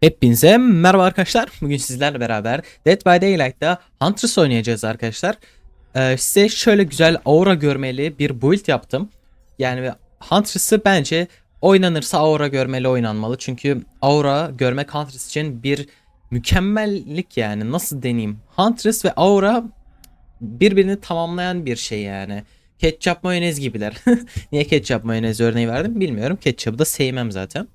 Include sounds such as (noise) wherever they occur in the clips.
Hepinize merhaba arkadaşlar. Bugün sizlerle beraber Dead by Daylight'ta Huntress oynayacağız arkadaşlar. Ee, size şöyle güzel aura görmeli bir build yaptım. Yani Huntress'ı bence oynanırsa aura görmeli oynanmalı. Çünkü aura görmek Huntress için bir mükemmellik yani. Nasıl deneyeyim? Huntress ve aura birbirini tamamlayan bir şey yani. Ketçap mayonez gibiler. (laughs) Niye ketçap mayonez örneği verdim bilmiyorum. Ketçapı da sevmem zaten.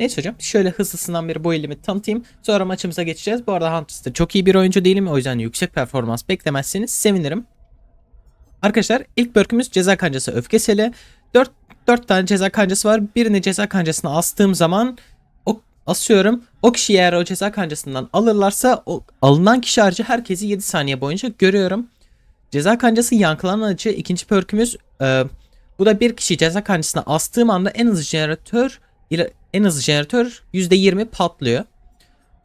Neyse hocam şöyle hızlısından bir bu elimi tanıtayım. Sonra maçımıza geçeceğiz. Bu arada Huntress'ta çok iyi bir oyuncu değilim. O yüzden yüksek performans beklemezseniz sevinirim. Arkadaşlar ilk bölümümüz ceza kancası öfkeseli. 4, 4 tane ceza kancası var. Birini ceza kancasına astığım zaman o, asıyorum. O kişi eğer o ceza kancasından alırlarsa o alınan kişi harici herkesi 7 saniye boyunca görüyorum. Ceza kancası yankılanan acı ikinci perkümüz. e, bu da bir kişi ceza kancasına astığım anda en hızlı jeneratör ile en hızlı jeneratör %20 patlıyor.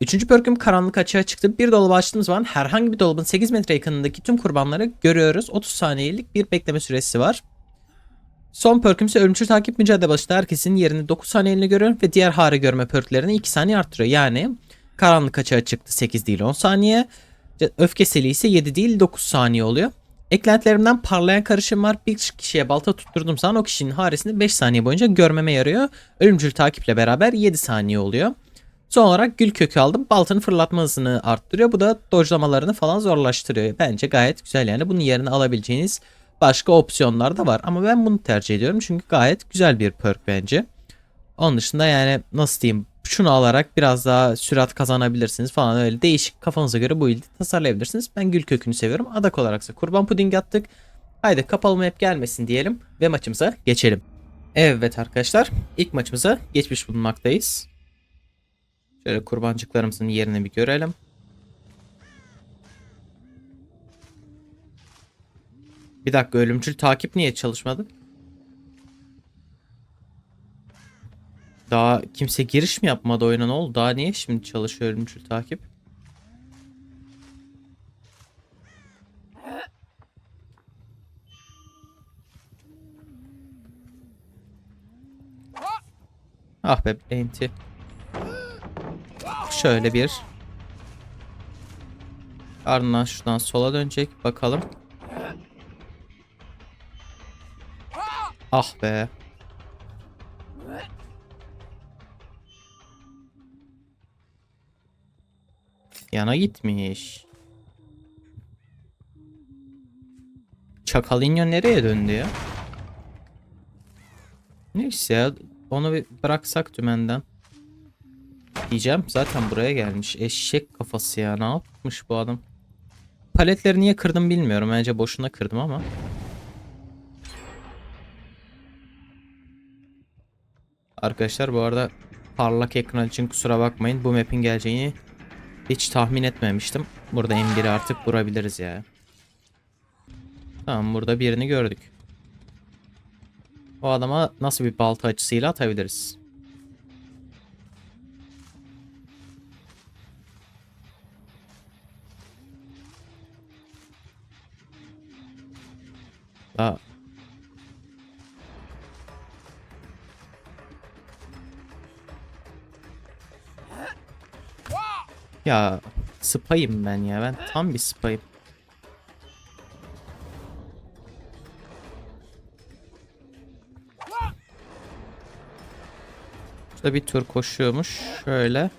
Üçüncü perküm karanlık açığa çıktı. Bir dolabı açtığımız zaman herhangi bir dolabın 8 metre yakınındaki tüm kurbanları görüyoruz. 30 saniyelik bir bekleme süresi var. Son perküm ise ölümcül takip mücadele başında herkesin yerini 9 saniyeliğine görüyor ve diğer hare görme perklerini 2 saniye arttırıyor. Yani karanlık açığa çıktı 8 değil 10 saniye. Öfkeseli ise 7 değil 9 saniye oluyor. Eklentilerimden parlayan karışım var. Bir kişiye balta tutturduğum zaman o kişinin haresini 5 saniye boyunca görmeme yarıyor. Ölümcül takiple beraber 7 saniye oluyor. Son olarak gül kökü aldım. Baltanın fırlatma hızını arttırıyor. Bu da dojlamalarını falan zorlaştırıyor. Bence gayet güzel yani. Bunun yerine alabileceğiniz başka opsiyonlar da var. Ama ben bunu tercih ediyorum. Çünkü gayet güzel bir perk bence. Onun dışında yani nasıl diyeyim şunu alarak biraz daha sürat kazanabilirsiniz falan öyle değişik kafanıza göre bu build'i tasarlayabilirsiniz. Ben gül kökünü seviyorum. Adak olaraksa kurban puding attık. Haydi kapalı map gelmesin diyelim ve maçımıza geçelim. Evet arkadaşlar ilk maçımıza geçmiş bulunmaktayız. Şöyle kurbancıklarımızın yerini bir görelim. Bir dakika ölümcül takip niye çalışmadı? Daha kimse giriş mi yapmadı oyuna ne oldu? Daha niye şimdi çalışıyor ölümcül takip? Ah be enti. Şöyle bir. Ardından şuradan sola dönecek. Bakalım. Ah be. Yana gitmiş. Çakalinho nereye döndü ya? Neyse ya onu bir bıraksak dümenden. Diyeceğim zaten buraya gelmiş. Eşek kafası ya ne yapmış bu adam? Paletleri niye kırdım bilmiyorum. Bence boşuna kırdım ama. Arkadaşlar bu arada parlak ekran için kusura bakmayın. Bu map'in geleceğini hiç tahmin etmemiştim. Burada M1'i artık vurabiliriz ya. Tamam burada birini gördük. O adama nasıl bir balta açısıyla atabiliriz? Daha Ya spayım ben ya. Ben tam bir spayım. Şurada bir tur koşuyormuş. Şöyle.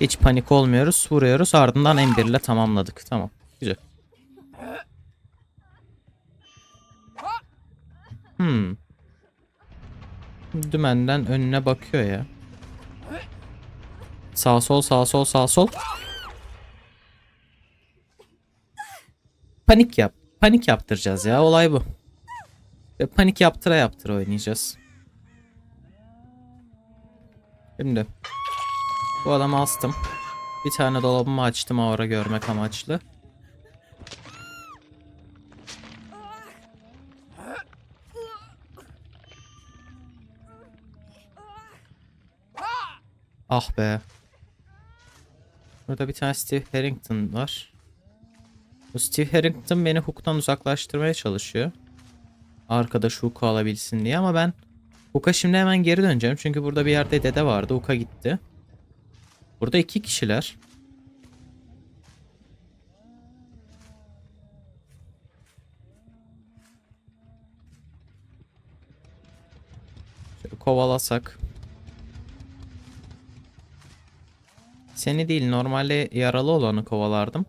Hiç panik olmuyoruz. Vuruyoruz. Ardından M1 ile tamamladık. Tamam. Güzel. Hmm. Dümenden önüne bakıyor ya. Sağ sol sağ sol sağ sol. Panik yap. Panik yaptıracağız ya. Olay bu. Ve panik yaptıra yaptıra oynayacağız. Şimdi. Bu adamı astım. Bir tane dolabımı açtım aura görmek amaçlı. Ah be. Burada bir tane Steve Harrington var. Bu Steve Harrington beni Hook'tan uzaklaştırmaya çalışıyor. Arkadaş Hook'u alabilsin diye ama ben Hook'a şimdi hemen geri döneceğim. Çünkü burada bir yerde dede vardı. Hook'a gitti. Burada iki kişiler. Şöyle kovalasak. Seni değil normalde yaralı olanı kovalardım.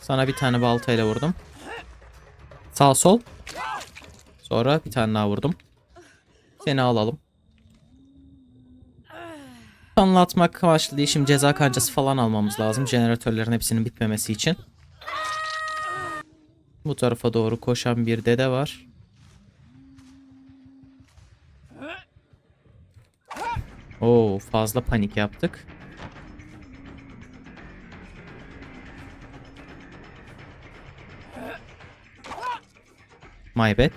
Sana bir tane baltayla vurdum. Sağ sol. Sonra bir tane daha vurdum. Seni alalım. Anlatmak amaçlı değil. Şimdi ceza kancası falan almamız lazım. Jeneratörlerin hepsinin bitmemesi için. Bu tarafa doğru koşan bir dede var. Oo fazla panik yaptık. My bad.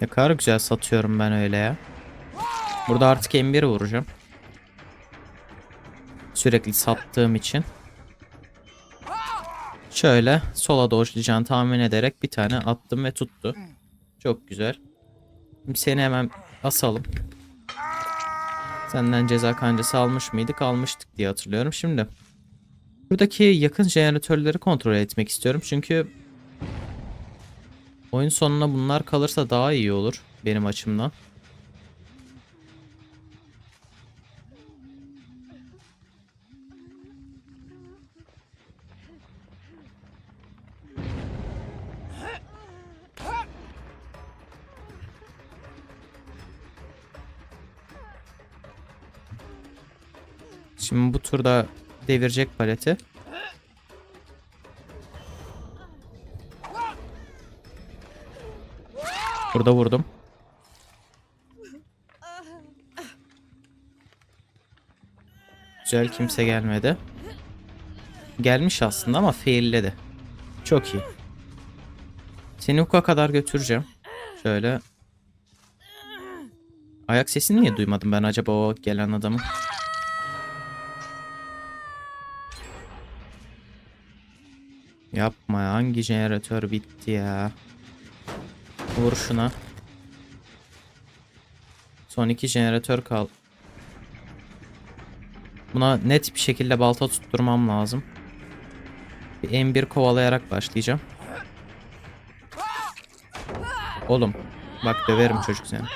Ne kadar güzel satıyorum ben öyle ya. Burada artık M1'i vuracağım. Sürekli sattığım için. Şöyle sola dodge'layacağını tahmin ederek bir tane attım ve tuttu. Çok güzel. Şimdi seni hemen asalım. Senden ceza kancası almış mıydık? Almıştık diye hatırlıyorum. Şimdi buradaki yakın jeneratörleri kontrol etmek istiyorum. Çünkü oyun sonuna bunlar kalırsa daha iyi olur benim açımdan. Şimdi bu turda devirecek paleti. Burada vurdum. Güzel kimse gelmedi. Gelmiş aslında ama failledi. Çok iyi. Seni Hook'a kadar götüreceğim. Şöyle. Ayak sesini niye duymadım ben acaba o gelen adamın? Yapma ya, hangi jeneratör bitti ya? Vur şuna. Son iki jeneratör kal. Buna net bir şekilde balta tutturmam lazım. Bir M1 kovalayarak başlayacağım. Oğlum bak döverim çocuk seni.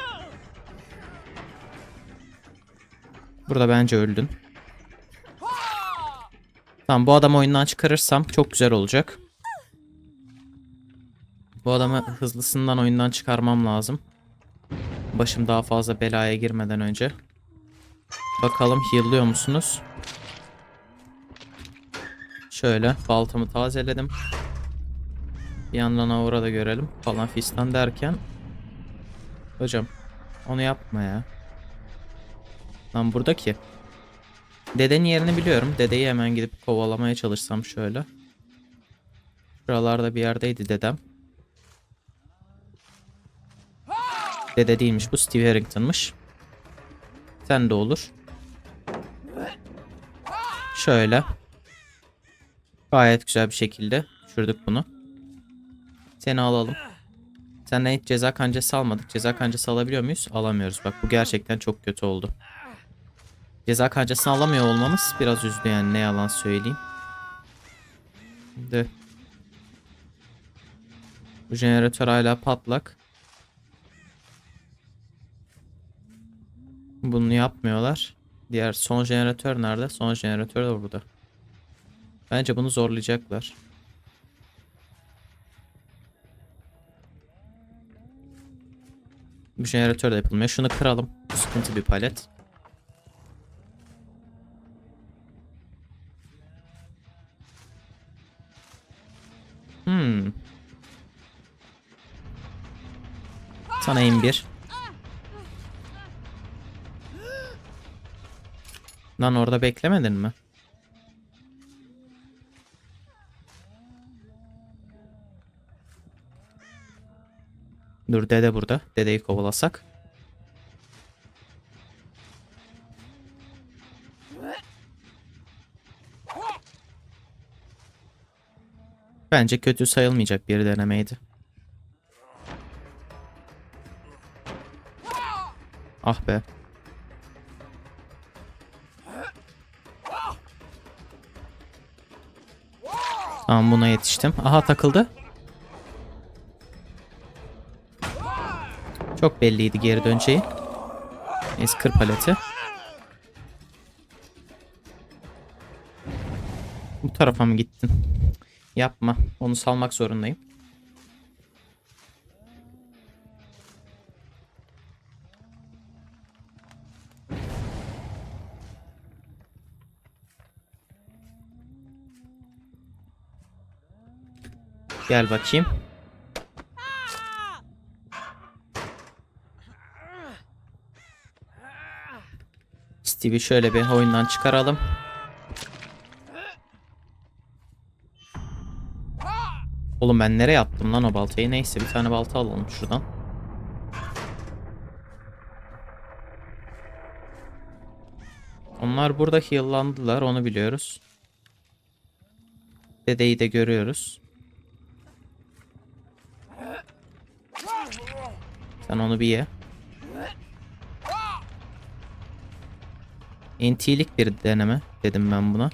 Burada bence öldün. Tamam bu adamı oyundan çıkarırsam çok güzel olacak. Bu adamı hızlısından oyundan çıkarmam lazım. Başım daha fazla belaya girmeden önce. Bakalım heal'lıyor musunuz? Şöyle baltamı tazeledim. Bir yandan aura da görelim falan fistan derken. Hocam onu yapma ya. Lan buradaki. Dedenin yerini biliyorum. Dedeyi hemen gidip kovalamaya çalışsam şöyle. Şuralarda bir yerdeydi dedem. Dede değilmiş bu Steve Harrington'mış. Sen de olur. Şöyle. Gayet güzel bir şekilde düşürdük bunu. Seni alalım. Senden hiç ceza kancası almadık. Ceza kancası alabiliyor muyuz? Alamıyoruz. Bak bu gerçekten çok kötü oldu. Ceza kancasını alamıyor olmamız biraz üzdü yani ne yalan söyleyeyim. Şimdi bu jeneratör hala patlak. Bunu yapmıyorlar. Diğer son jeneratör nerede? Son jeneratör de burada. Bence bunu zorlayacaklar. Bu jeneratör de yapılmıyor. Şunu kıralım. Sıkıntı bir palet. Hmm. Sana M1. Lan orada beklemedin mi? Dur dede burada. Dedeyi kovalasak. Bence kötü sayılmayacak bir denemeydi. Ah be. Tamam buna yetiştim. Aha takıldı. Çok belliydi geri döneceği. Neyse kır paleti. Bu tarafa mı gittin? Yapma. Onu salmak zorundayım. Gel bakayım. Steve'i şöyle bir oyundan çıkaralım. Oğlum ben nereye attım lan o baltayı? Neyse bir tane balta alalım şuradan. Onlar burada heal'landılar onu biliyoruz. Dedeyi de görüyoruz. Sen onu bir ye. NT'lik bir deneme dedim ben buna.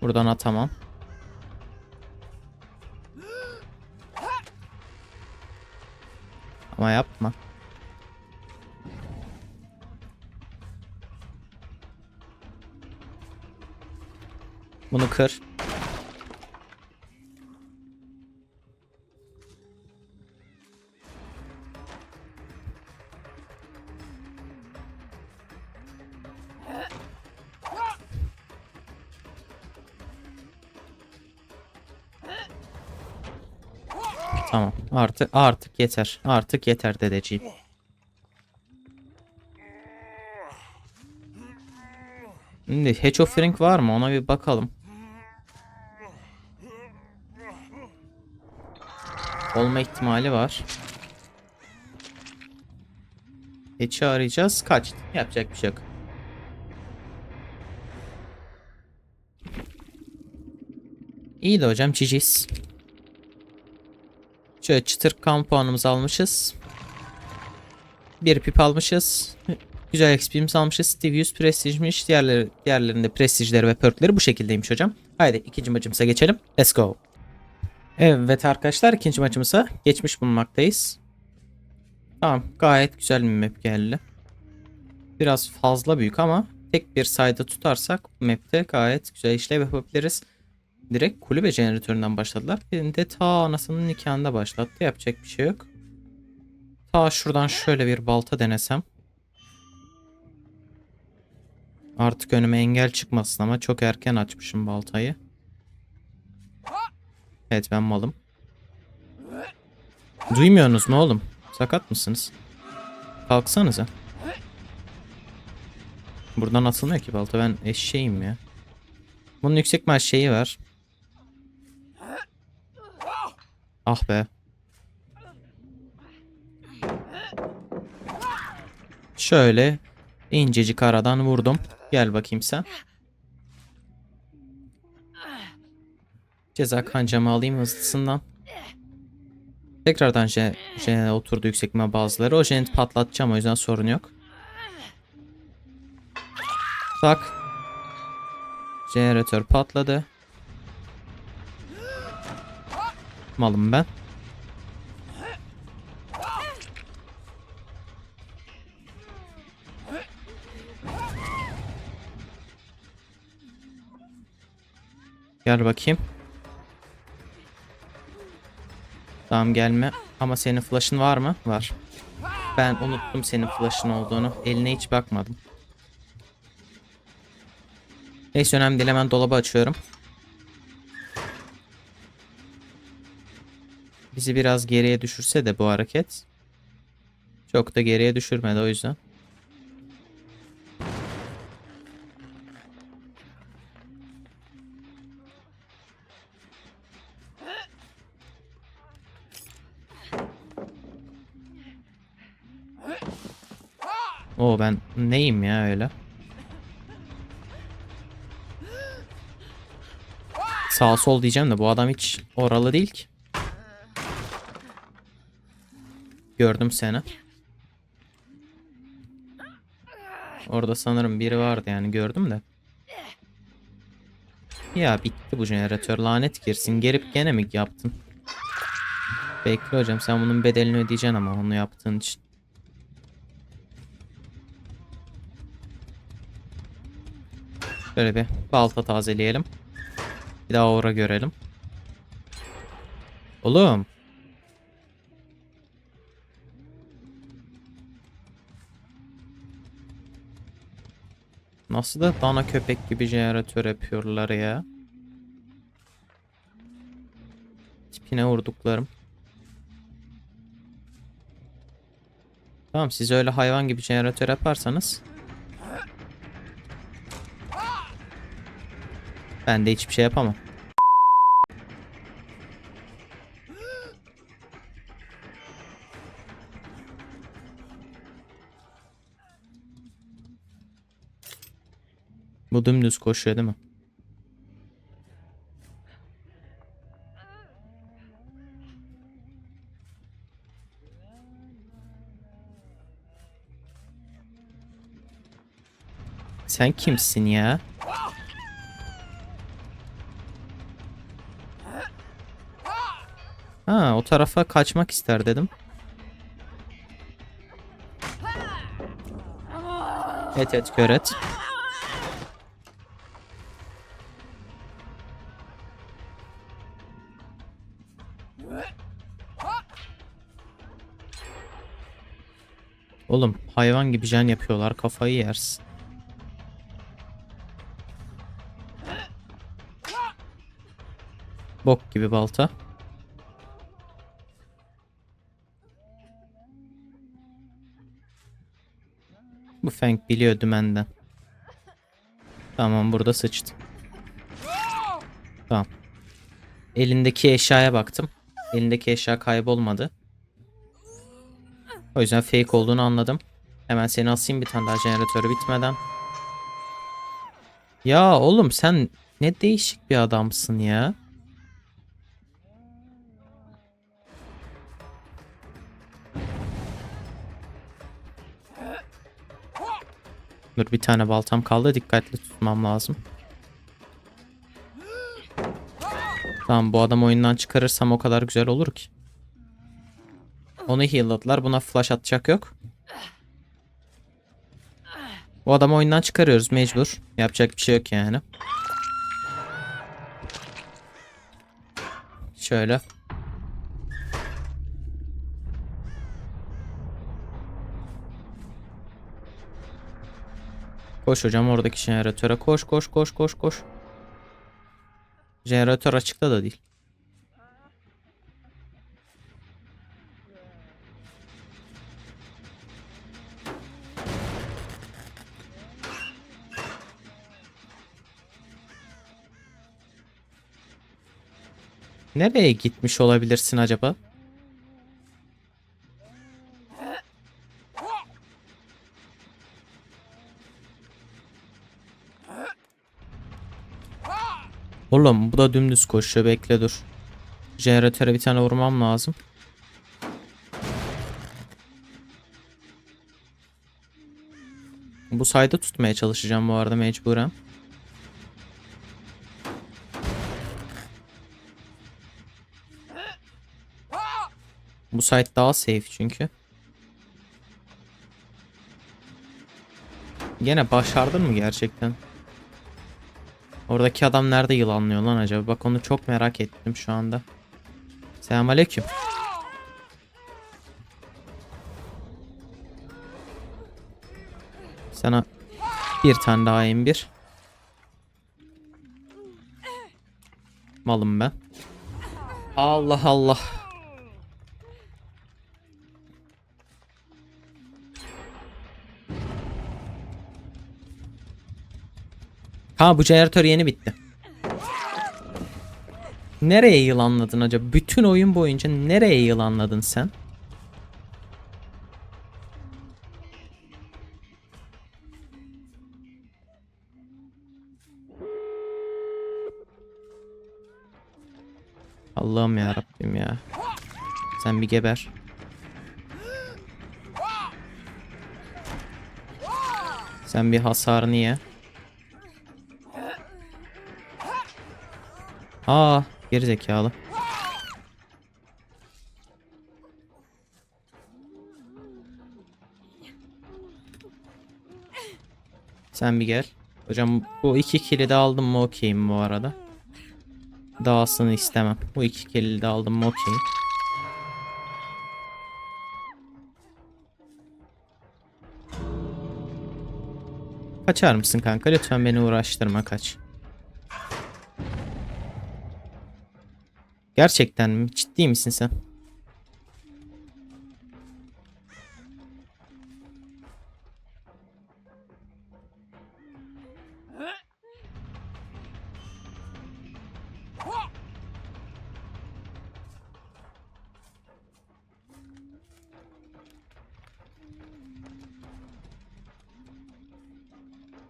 Buradan atamam. Ama yapma. Bunu kır. Artık artık yeter. Artık yeter dedeciğim. Şimdi Hatch of Frank var mı? Ona bir bakalım. Olma ihtimali var. Hatch'i arayacağız. Kaç? Yapacak bir şey yok. İyi de hocam GG's. Şöyle çıtır kan puanımızı almışız. Bir pip almışız. Güzel XP'mizi almışız. Steve 100 prestijmiş. Diğerleri, diğerlerinde prestijleri ve perkleri bu şekildeymiş hocam. Haydi ikinci maçımıza geçelim. Let's go. Evet arkadaşlar ikinci maçımıza geçmiş bulunmaktayız. Tamam gayet güzel bir map geldi. Biraz fazla büyük ama tek bir sayda tutarsak bu map'te gayet güzel işlev yapabiliriz. Direkt kulübe jeneratöründen başladılar. Benim de ta anasının nikahında başlattı. Yapacak bir şey yok. Ta şuradan şöyle bir balta denesem. Artık önüme engel çıkmasın ama çok erken açmışım baltayı. Evet ben malım. Duymuyorsunuz mu oğlum? Sakat mısınız? Kalksanıza. Buradan atılmıyor ki balta. Ben eşeğim ya. Bunun yüksek maaş şeyi var. Ah be. Şöyle incecik aradan vurdum. Gel bakayım sen. Ceza kancamı alayım hızlısından. Tekrardan je, je oturdu yüksekme bazıları. O jeneti patlatacağım o yüzden sorun yok. Tak. Jeneratör patladı. Malım ben. Gel bakayım. Tamam gelme. Ama senin flash'ın var mı? Var. Ben unuttum senin flash'ın olduğunu. Eline hiç bakmadım. Neyse önemli değil hemen dolabı açıyorum. Bizi biraz geriye düşürse de bu hareket. Çok da geriye düşürmedi o yüzden. Oo ben neyim ya öyle? Sağ sol diyeceğim de bu adam hiç oralı değil ki. Gördüm seni. Orada sanırım biri vardı yani gördüm de. Ya bitti bu jeneratör lanet girsin. Gerip gene mi yaptın? Bekle hocam sen bunun bedelini ödeyeceksin ama onu yaptığın için. Şöyle bir balta tazeleyelim. Bir daha aura görelim. Oğlum. Nasıl da dana köpek gibi jeneratör yapıyorlar ya. Tipine vurduklarım. Tamam siz öyle hayvan gibi jeneratör yaparsanız ben de hiçbir şey yapamam. Bu dümdüz koşuyor değil mi? Sen kimsin ya? Ha, o tarafa kaçmak ister dedim. Et et kör et. Oğlum hayvan gibi can yapıyorlar kafayı yersin. Bok gibi balta. Bu Feng biliyor dümenden. Tamam burada sıçtı. Tamam. Elindeki eşyaya baktım. Elindeki eşya kaybolmadı. O yüzden fake olduğunu anladım. Hemen seni asayım bir tane daha jeneratörü bitmeden. Ya oğlum sen ne değişik bir adamsın ya. Dur bir tane baltam kaldı dikkatli tutmam lazım. Tamam bu adam oyundan çıkarırsam o kadar güzel olur ki. Onu heal'ladılar. Buna flash atacak yok. Bu adamı oyundan çıkarıyoruz mecbur. Yapacak bir şey yok yani. Şöyle. Koş hocam oradaki jeneratöre koş koş koş koş koş. Jeneratör açıkta da değil. Nereye gitmiş olabilirsin acaba? Oğlum bu da dümdüz koşuyor bekle dur. Jeneratöre bir tane vurmam lazım. Bu sayda tutmaya çalışacağım bu arada mecburen. Bu site daha safe çünkü. Gene başardın mı gerçekten? Oradaki adam nerede yılanlıyor lan acaba? Bak onu çok merak ettim şu anda. Selamünaleyküm. Sana bir tane daha M1. Malım ben. Allah Allah. Ha bu jeneratör yeni bitti. Nereye yılanladın acaba? Bütün oyun boyunca nereye yılanladın sen? Allah'ım ya Rabbim ya. Sen bir geber. Sen bir hasarını ye. Aa, geri zekalı. Sen bir gel. Hocam bu iki kili de aldım mı okeyim bu arada. Dağısını istemem. Bu iki kili de aldım mı okeyim. Kaçar mısın kanka? Lütfen beni uğraştırma kaç. Gerçekten mi? Ciddi misin sen?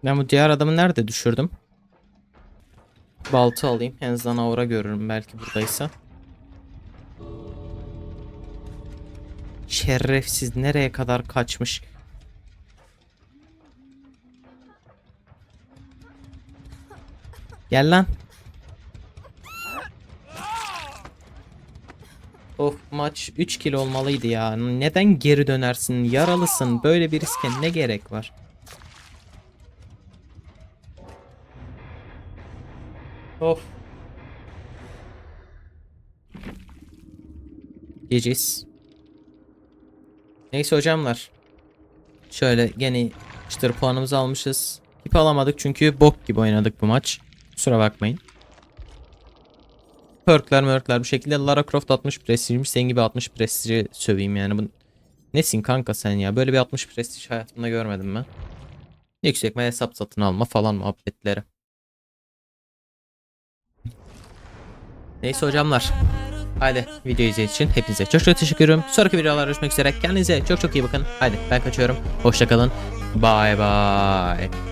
Ben bu diğer adamı nerede düşürdüm? Balta alayım. En azından aura görürüm belki buradaysa. Şerefsiz nereye kadar kaçmış? Gel lan. Of maç 3 kill olmalıydı ya. Neden geri dönersin? Yaralısın. Böyle bir riske ne gerek var? Of. Geceyiz. Neyse hocamlar. Şöyle gene çıtır puanımızı almışız. İp alamadık çünkü bok gibi oynadık bu maç. Kusura bakmayın. Perkler mörkler bu şekilde Lara Croft 60 prestijmiş. Senin gibi 60 prestiji söveyim yani. Bu... Nesin kanka sen ya? Böyle bir 60 prestij hayatımda görmedim ben. Yüksek hesap satın alma falan muhabbetleri. Neyse hocamlar. Haydi video izlediğiniz için hepinize çok çok teşekkür ederim. Sonraki videolarda görüşmek üzere. Kendinize çok çok iyi bakın. Haydi ben kaçıyorum. Hoşçakalın. Bye bye.